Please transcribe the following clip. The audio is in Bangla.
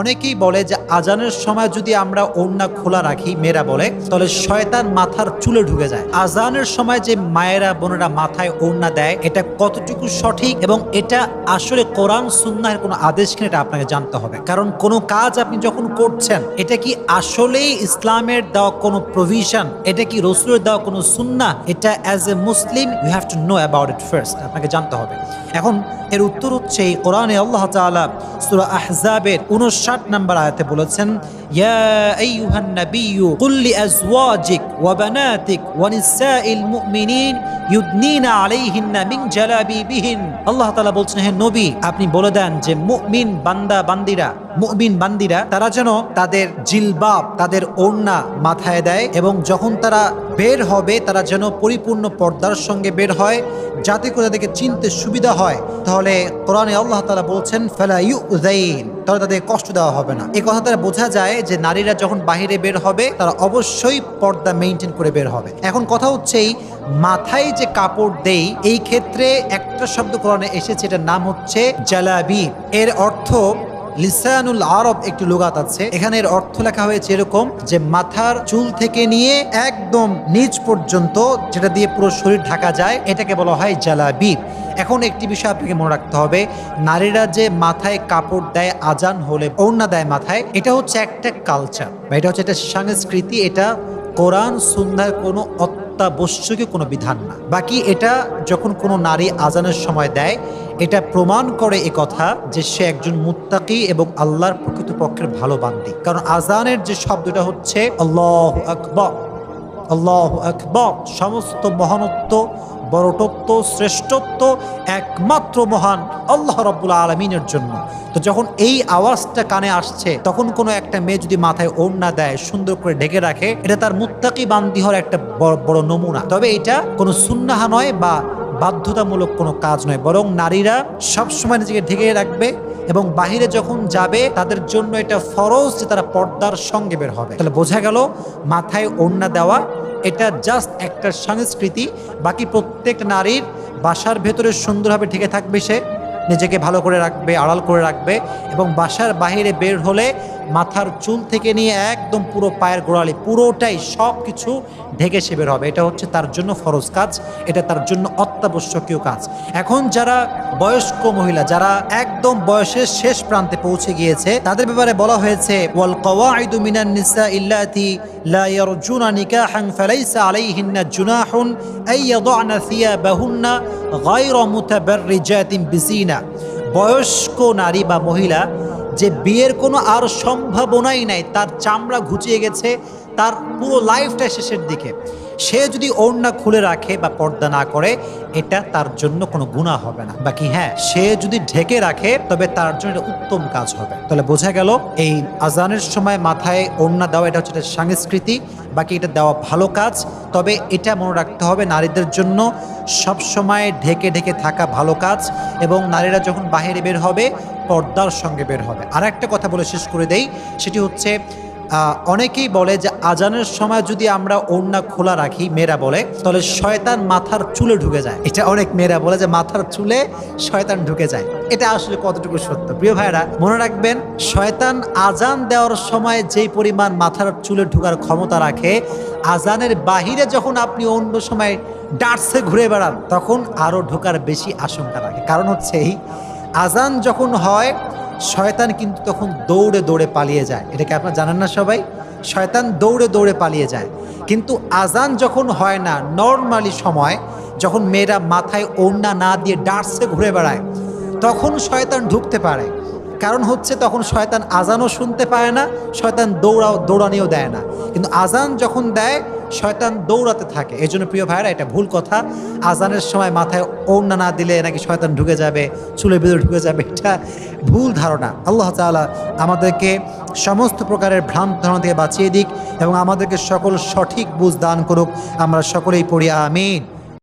অনেকেই বলে যে আজানের সময় যদি আমরা ওড়না খোলা রাখি, মেয়েরা বলে, তাহলে শয়তান মাথার চুলে ঢুকে যায়। আজানের সময় যে মায়েরা, বোনেরা মাথায় ওড়না দেয়, এটা কতটুকু সঠিক এবং এটা আসলে কোরআন সুন্নাহের কোনো আদেশ কিনা এটা আপনাকে জানতে হবে। কারণ কোনো কাজ আপনি যখন করছেন, এটা কি আসলেই ইসলামের দেওয়া কোনো প্রভিশন এটা কি রসুলের দেওয়া কোনো সুন্না? এটা as a Muslim you have to know about it first আপনাকে জানতে হবে। এখন এর উত্তর হচ্ছে এই কোরআনে আল্লাহ তাআলা সূরা আহজাবের 59 নম্বর আয়াতে বলেছেন নাবিয়্যু কুল লিআজওয়াজিক ওয়া বানাতিক ওয়া নিসাইল মুমিনিন ইউদনিনা আলাইহিন্না মিন জালাবিবিহিন আল্লাহ তাআলা বলছেন, হে নবী, আপনি বলে দেন যে মুমিন বান্দা বান্দিরা, মুমিন বান্দিরা, তারা যেন তাদের জিলবাব, তাদের ওড়না মাথায় দেয় এবং যখন তারা বের হবে, তারা যেন পরিপূর্ণ পর্দার সঙ্গে বের হয়, যাতে করে তাদেরকে চিনতে সুবিধা হয়। তাহলে কোরআনে আল্লাহ তাআলা বলছেন, ফালা ইউযাইন তাহলে তাদের কষ্ট দেওয়া হবে না। এই কথা দ্বারা বোঝা যায় যে নারীরা যখন বাহিরে বের হবে, তারা অবশ্যই পর্দা মেনটেন করে বের হবে। এখন কথা হচ্ছে এই মাথায় যে কাপড় দেই, এই ক্ষেত্রে একটা শব্দ কোরআনে এসেছে, এটার নাম হচ্ছে জালাবি এর অর্থ লিসানুল আরব একটি লুগাত আছে। এখানে এর অর্থ লেখা হয়েছে এরকম যে মাথার চুল থেকে নিয়ে একদম নিচ পর্যন্ত যেটা দিয়ে পুরো শরীর ঢাকা যায়, এটাকে বলা হয় জালাবিব এখন একটি বিষয় আপনাকে মনে রাখতে হবে, নারীরা যে মাথায় কাপড় দেয় আজান হলে, ওড়না দেয় মাথায়, এটা হচ্ছে একটা কালচার বা এটা হচ্ছে একটা সংস্কৃতি, এটা কোরআন, সুন্নার কোনো অত্যাবশ্যকীয় কোনো বিধান না। বাকি এটা যখন কোনো নারী আজানের সময় দেয় এটা প্রমাণ করে এ কথা যে সে একজন মুত্তাকি এবং আল্লাহর প্রকৃতপক্ষের ভালো বান্দি। কারণ আজানের যে শব্দটা হচ্ছে আল্লাহ আকবর আল্লাহ আকবর, সমস্ত মহানত্ব বড়টত্ব শ্রেষ্ঠত্ব একমাত্র মহান আল্লাহ রব্বুল আলমিনের জন্য। তো যখন এই আওয়াজটা কানে আসছে, তখন কোনো একটা মেয়ে যদি মাথায় ওড়না দেয়, সুন্দর করে ঢেকে রাখে, এটা তার মুত্তাকি বান্দি হওয়ার একটা বড় বড় নমুনা। তবে এটা কোনো সুন্নাহা নয় বা বাধ্যতামূলক কোনো কাজ নয়, বরং নারীরা সবসময় নিজেকে ঢেকে রাখবে এবং বাহিরে যখন যাবে, তাদের জন্য এটা ফরজ যে তারা পর্দার সঙ্গে বের হবে। তাহলে বোঝা গেল মাথায় ওড়না দেওয়া, এটা জাস্ট একটা সংস্কৃতি, বাকি প্রত্যেক নারীর বাসার ভেতরে সুন্দরভাবে ঢেকে থাকবে সে। নিজেকে ভালো করে রাখবে, আড়াল করে রাখবে এবং বাসার বাইরে বের হলে মাথার চুল থেকে নিয়ে একদম পুরো পায়ের গোড়ালি, পুরোটাই সব কিছু ঢেকে সে বের হবে। এটা হচ্ছে তার জন্য ফরজ কাজ, এটা তার জন্য অত্যাবশ্যকীয় কাজ। এখন যারা বয়স্ক মহিলা, যারা একদম বয়সের শেষ প্রান্তে পৌঁছে গিয়েছে, তাদের ব্যাপারে বলা হয়েছে, ওয়াল কওয়াইদু মিনান নিসা ইল্লাতি লা يرجون نكاحا فليس عليهن جناح আই يضعن ثيابهن غير متبرجات بزينة. বয়স্ক নারী বা মহিলা, যে বিয়ের কোনো আর সম্ভাবনাই নাই, তার চামড়া ঘুচিয়ে গেছে, তার পুরো লাইফটা শেষের দিকে। সে যদি ওড়না খুলে রাখে বা পর্দা না করে, এটা তার জন্য কোনো গুণা হবে না। বাকি হ্যাঁ সে যদি ঢেকে রাখে, তবে তার জন্য এটা উত্তম কাজ হবে। তাহলে বোঝা গেল, এই আজানের সময় মাথায় ওড়না দেওয়া, এটা হচ্ছে একটা সংস্কৃতি, বাকি এটা দেওয়া ভালো কাজ। তবে এটা মনে রাখতে হবে, নারীদের জন্য সব সময় ঢেকে ঢেকে থাকা ভালো কাজ, এবং নারীরা যখন বাইরে বের হবে, পর্দার সঙ্গে বের হবে। আর একটা কথা বলে শেষ করে দেই, সেটি হচ্ছে অনেকেই বলে যে আজানের সময় যদি আমরা ওড়না খোলা রাখি, মেয়েরা বলে, তাহলে শয়তান মাথার চুলে ঢুকে যায়। এটা অনেক মেয়েরা বলে যে মাথার চুলে শয়তান ঢুকে যায়। এটা আসলে কতটুকু সত্য? প্রিয় ভাইরা মনে রাখবেন, শয়তান আজান দেওয়ার সময় যেই পরিমাণ মাথার চুলে ঢোকার ক্ষমতা রাখে, আজানের বাহিরে যখন আপনি অন্য সময় ডাটসে ঘুরে বেড়ান, তখন আরও ঢোকার বেশি আশঙ্কা রাখে। কারণ হচ্ছে এই, আজান যখন হয় শয়তান কিন্তু তখন দৌড়ে দৌড়ে পালিয়ে যায়। এটাকে আপনারা জানেন না সবাই? শয়তান দৌড়ে দৌড়ে পালিয়ে যায়। কিন্তু আজান যখন হয় না নর্মালি সময়, যখন মেয়েরা মাথায় ওড়না না দিয়ে ডার্সে ঘুরে বেড়ায়, তখন শয়তান ঢুকতে পারে। কারণ হচ্ছে তখন শয়তান আজানও শুনতে পায় না, শয়তান দৌড়াও, দৌড়ানিও দেয় না। কিন্তু আজান যখন দেয় শয়তান দৌড়াতে থাকে। এই জন্য প্রিয় ভাইরা এটা ভুল কথা। আজানের সময় মাথায় ওড়না না দিলে নাকি শয়তান ঢুকে যাবে চুলে ভিতরে ঢুকে যাবে, এটা ভুল ধারণা। আল্লাহ তালা আমাদেরকে সমস্ত প্রকারের ভ্রান্ত ধারণা থেকে বাঁচিয়ে দিক এবং আমাদেরকে সকল সঠিক বুঝ দান করুক। আমরা সকলেই পড়ি, আমিন।